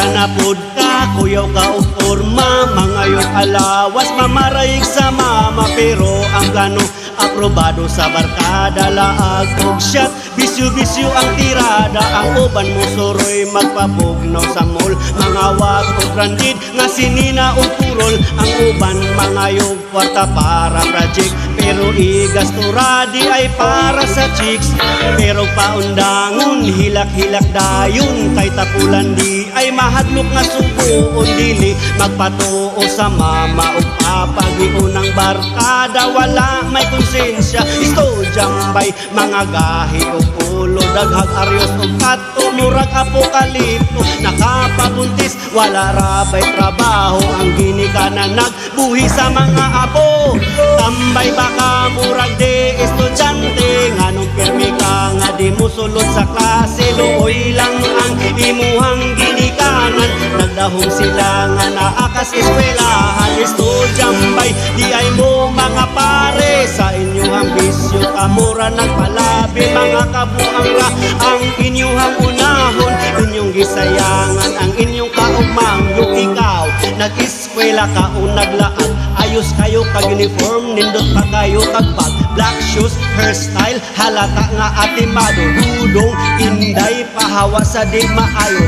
eskwela na pud ka Kuyaw ka o forma Mga yung alawas Mamarayig sa mama. Pero ang plano Aprobado sa barkada. Laag og shot Bisyo-bisyo ang tirada. Ang uban mo suroy Magpapugnaw sa mall. Mga wag o branded Nga sinina o purol. Ang uban mga yung kwarta para project Pero igastura di ay para sa chicks. Pero paundangon Hilak-hilak dayon. Kay tapulan di ay mahadlok nga subuon Dili. Magpatuo sa mama o papa Giunang barkada Wala may konsensya. Isto jambay Mga gahi o pulo Daghag aryos o kato Murag apokalipto. Nakapabuntis Wala rabay trabaho Ang ginikanan nagbuhi sa mga apo estudyante Nganong pirmi ka nga di mo sulod sa klase? Luoy lang ang imuhang ginikanan. Nagdahong sila nga naakas eskwelahan. Estudyambay di ay mo mga pare. Sa inyong ambisyo kamura nagpalabi. Mga kabuang ra ang inyong unahon. Inyong gisayangan ang inyong kaugmang Yung ikaw nag-eskwela ka o naglaag Ayos kayo kag uniform Nindot pa kayo kag bag Black shoes, hairstyle Halata nga atimado Dudong, inday, pahawa sa di maayo